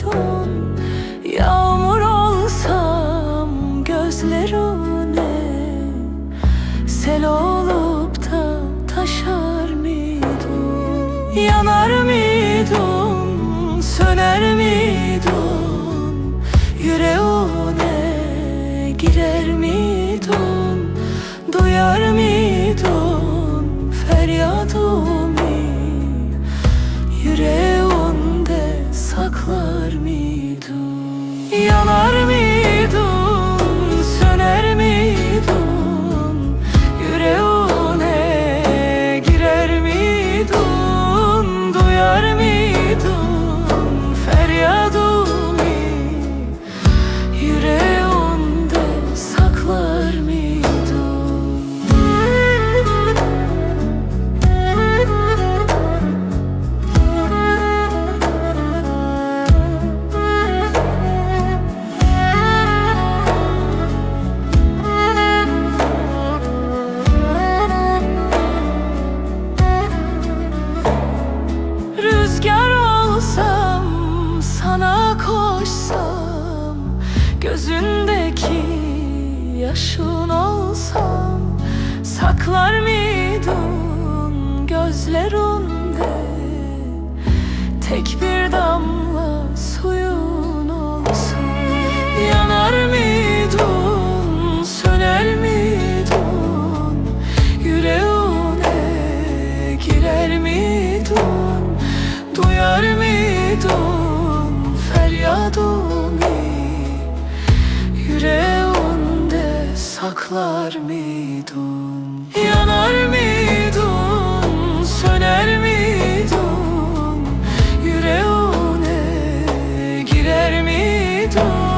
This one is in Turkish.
don Yağmur olsam gözlerine Sel olup da taşar mıydın? Yanar mıydın, söner mıydın? Yüreğine girer miydin, duyar mıydın Gözündeki yaşın olsam Saklar mıydın gözlerinde? Tek bir damla Saklar mıydın? Yanar mıydın, söner miydin Yüreğine girer miydin